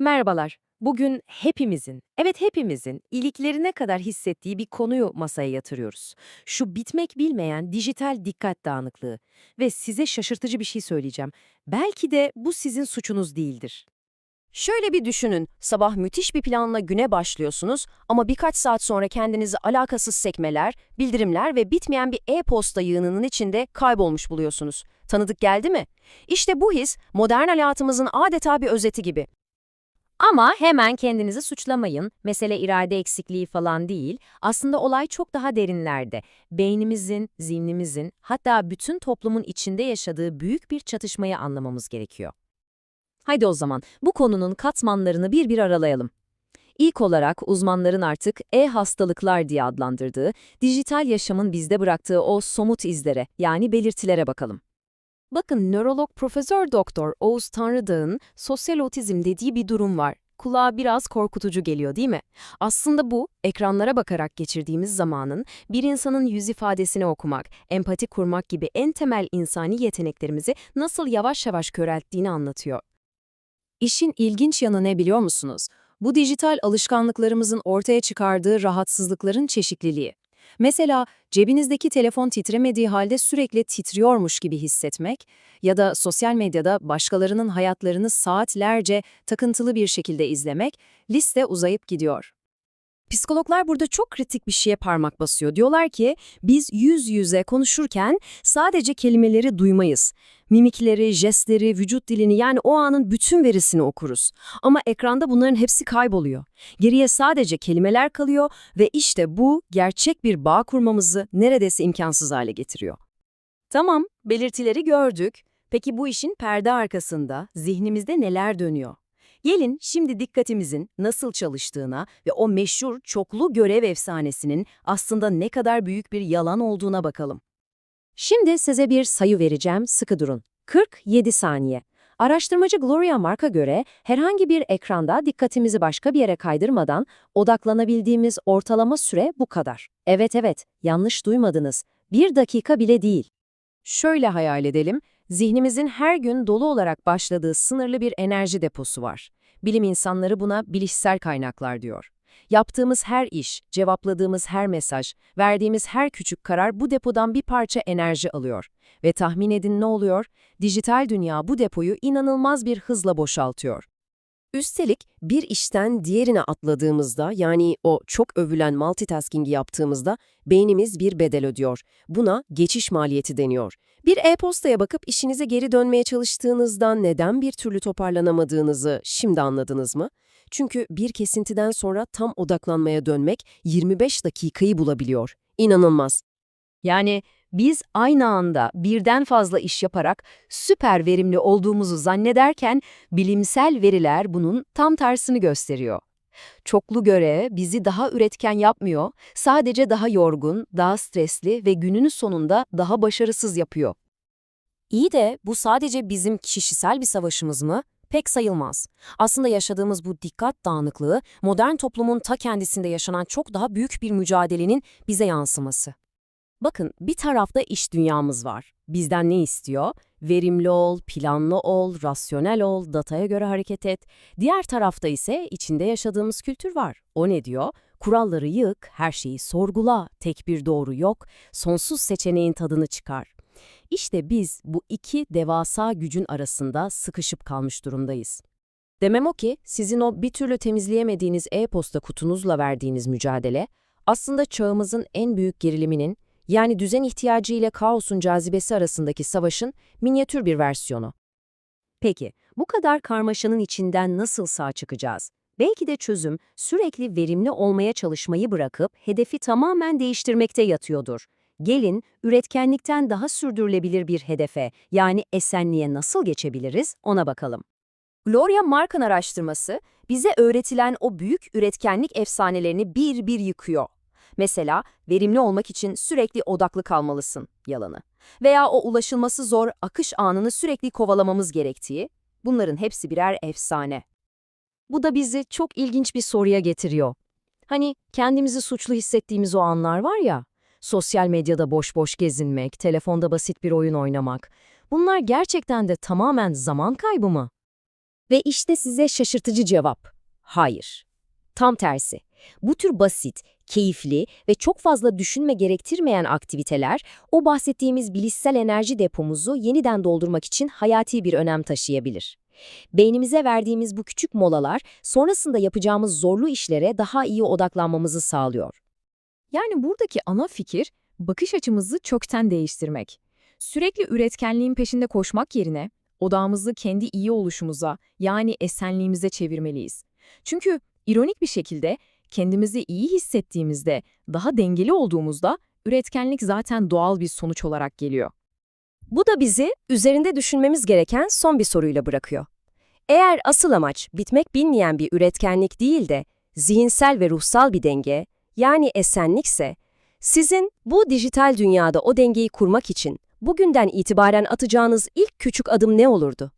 Merhabalar. Bugün hepimizin, evet hepimizin iliklerine kadar hissettiği bir konuyu masaya yatırıyoruz. Şu bitmek bilmeyen dijital dikkat dağınıklığı. Ve size şaşırtıcı bir şey söyleyeceğim. Belki de bu sizin suçunuz değildir. Şöyle bir düşünün, sabah müthiş bir planla güne başlıyorsunuz ama birkaç saat sonra kendinizi alakasız sekmeler, bildirimler ve bitmeyen bir e-posta yığınının içinde kaybolmuş buluyorsunuz. Tanıdık geldi mi? İşte bu his, modern hayatımızın adeta bir özeti gibi. Ama hemen kendinizi suçlamayın. Mesele irade eksikliği falan değil. Aslında olay çok daha derinlerde. Beynimizin, zihnimizin, hatta bütün toplumun içinde yaşadığı büyük bir çatışmayı anlamamız gerekiyor. Haydi o zaman bu konunun katmanlarını bir bir aralayalım. İlk olarak uzmanların artık e-hastalıklar diye adlandırdığı, dijital yaşamın bizde bıraktığı o somut izlere yani belirtilere bakalım. Bakın nörolog Profesör Doktor Oğuz Tanrıdağ'ın sosyal otizm dediği bir durum var. Kulağa biraz korkutucu geliyor değil mi? Aslında bu, ekranlara bakarak geçirdiğimiz zamanın bir insanın yüz ifadesini okumak, empati kurmak gibi en temel insani yeteneklerimizi nasıl yavaş yavaş körelttiğini anlatıyor. İşin ilginç yanı ne biliyor musunuz? Bu dijital alışkanlıklarımızın ortaya çıkardığı rahatsızlıkların çeşitliliği. Mesela cebinizdeki telefon titremediği halde sürekli titriyormuş gibi hissetmek ya da sosyal medyada başkalarının hayatlarını saatlerce takıntılı bir şekilde izlemek liste uzayıp gidiyor. Psikologlar burada çok kritik bir şeye parmak basıyor. Diyorlar ki biz yüz yüze konuşurken sadece kelimeleri duymayız. Mimikleri, jestleri, vücut dilini yani o anın bütün verisini okuruz. Ama ekranda bunların hepsi kayboluyor. Geriye sadece kelimeler kalıyor ve işte bu gerçek bir bağ kurmamızı neredeyse imkansız hale getiriyor. Tamam, belirtileri gördük. Peki bu işin perde arkasında, zihnimizde neler dönüyor? Gelin şimdi dikkatimizin nasıl çalıştığına ve o meşhur çoklu görev efsanesinin aslında ne kadar büyük bir yalan olduğuna bakalım. Şimdi size bir sayı vereceğim, sıkı durun. 47 saniye. Araştırmacı Gloria Mark'a göre herhangi bir ekranda dikkatimizi başka bir yere kaydırmadan odaklanabildiğimiz ortalama süre bu kadar. Evet evet, yanlış duymadınız. Bir dakika bile değil. Şöyle hayal edelim, zihnimizin her gün dolu olarak başladığı sınırlı bir enerji deposu var. Bilim insanları buna bilişsel kaynaklar diyor. Yaptığımız her iş, cevapladığımız her mesaj, verdiğimiz her küçük karar bu depodan bir parça enerji alıyor. Ve tahmin edin ne oluyor? Dijital dünya bu depoyu inanılmaz bir hızla boşaltıyor. Üstelik bir işten diğerine atladığımızda yani o çok övülen multitasking'i yaptığımızda beynimiz bir bedel ödüyor. Buna geçiş maliyeti deniyor. Bir e-postaya bakıp işinize geri dönmeye çalıştığınızda neden bir türlü toparlanamadığınızı şimdi anladınız mı? Çünkü bir kesintiden sonra tam odaklanmaya dönmek 25 dakikayı bulabiliyor. İnanılmaz. Yani biz aynı anda birden fazla iş yaparak süper verimli olduğumuzu zannederken bilimsel veriler bunun tam tersini gösteriyor. Çoklu görev bizi daha üretken yapmıyor, sadece daha yorgun, daha stresli ve günün sonunda daha başarısız yapıyor. İyi de bu sadece bizim kişisel bir savaşımız mı? Pek sayılmaz. Aslında yaşadığımız bu dikkat dağınıklığı, modern toplumun ta kendisinde yaşanan çok daha büyük bir mücadelenin bize yansıması. Bakın bir tarafta iş dünyamız var. Bizden ne istiyor? Verimli ol, planlı ol, rasyonel ol, dataya göre hareket et. Diğer tarafta ise içinde yaşadığımız kültür var. O ne diyor? Kuralları yık, her şeyi sorgula, tek bir doğru yok, sonsuz seçeneğin tadını çıkar. İşte biz bu iki devasa gücün arasında sıkışıp kalmış durumdayız. Demem o ki sizin o bir türlü temizleyemediğiniz e-posta kutunuzla verdiğiniz mücadele aslında çağımızın en büyük geriliminin yani düzen ihtiyacı ile kaosun cazibesi arasındaki savaşın minyatür bir versiyonu. Peki, bu kadar karmaşanın içinden nasıl sağ çıkacağız? Belki de çözüm sürekli verimli olmaya çalışmayı bırakıp hedefi tamamen değiştirmekte yatıyordur. Gelin, üretkenlikten daha sürdürülebilir bir hedefe, yani esenliğe nasıl geçebiliriz ona bakalım. Gloria Mark'ın araştırması bize öğretilen o büyük üretkenlik efsanelerini bir bir yıkıyor. Mesela verimli olmak için sürekli odaklı kalmalısın yalanı. Veya o ulaşılması zor akış anını sürekli kovalamamız gerektiği, bunların hepsi birer efsane. Bu da bizi çok ilginç bir soruya getiriyor. Hani kendimizi suçlu hissettiğimiz o anlar var ya, sosyal medyada boş boş gezinmek, telefonda basit bir oyun oynamak. Bunlar gerçekten de tamamen zaman kaybı mı? Ve işte size şaşırtıcı cevap. Hayır. Tam tersi. Bu tür basit, keyifli ve çok fazla düşünme gerektirmeyen aktiviteler o bahsettiğimiz bilişsel enerji depomuzu yeniden doldurmak için hayati bir önem taşıyabilir. Beynimize verdiğimiz bu küçük molalar sonrasında yapacağımız zorlu işlere daha iyi odaklanmamızı sağlıyor. Yani buradaki ana fikir bakış açımızı kökten değiştirmek. Sürekli üretkenliğin peşinde koşmak yerine odağımızı kendi iyi oluşumuza yani esenliğimize çevirmeliyiz. Çünkü ironik bir şekilde kendimizi iyi hissettiğimizde, daha dengeli olduğumuzda üretkenlik zaten doğal bir sonuç olarak geliyor. Bu da bizi üzerinde düşünmemiz gereken son bir soruyla bırakıyor. Eğer asıl amaç bitmek bilmeyen bir üretkenlik değil de zihinsel ve ruhsal bir denge, yani esenlikse, sizin bu dijital dünyada o dengeyi kurmak için bugünden itibaren atacağınız ilk küçük adım ne olurdu?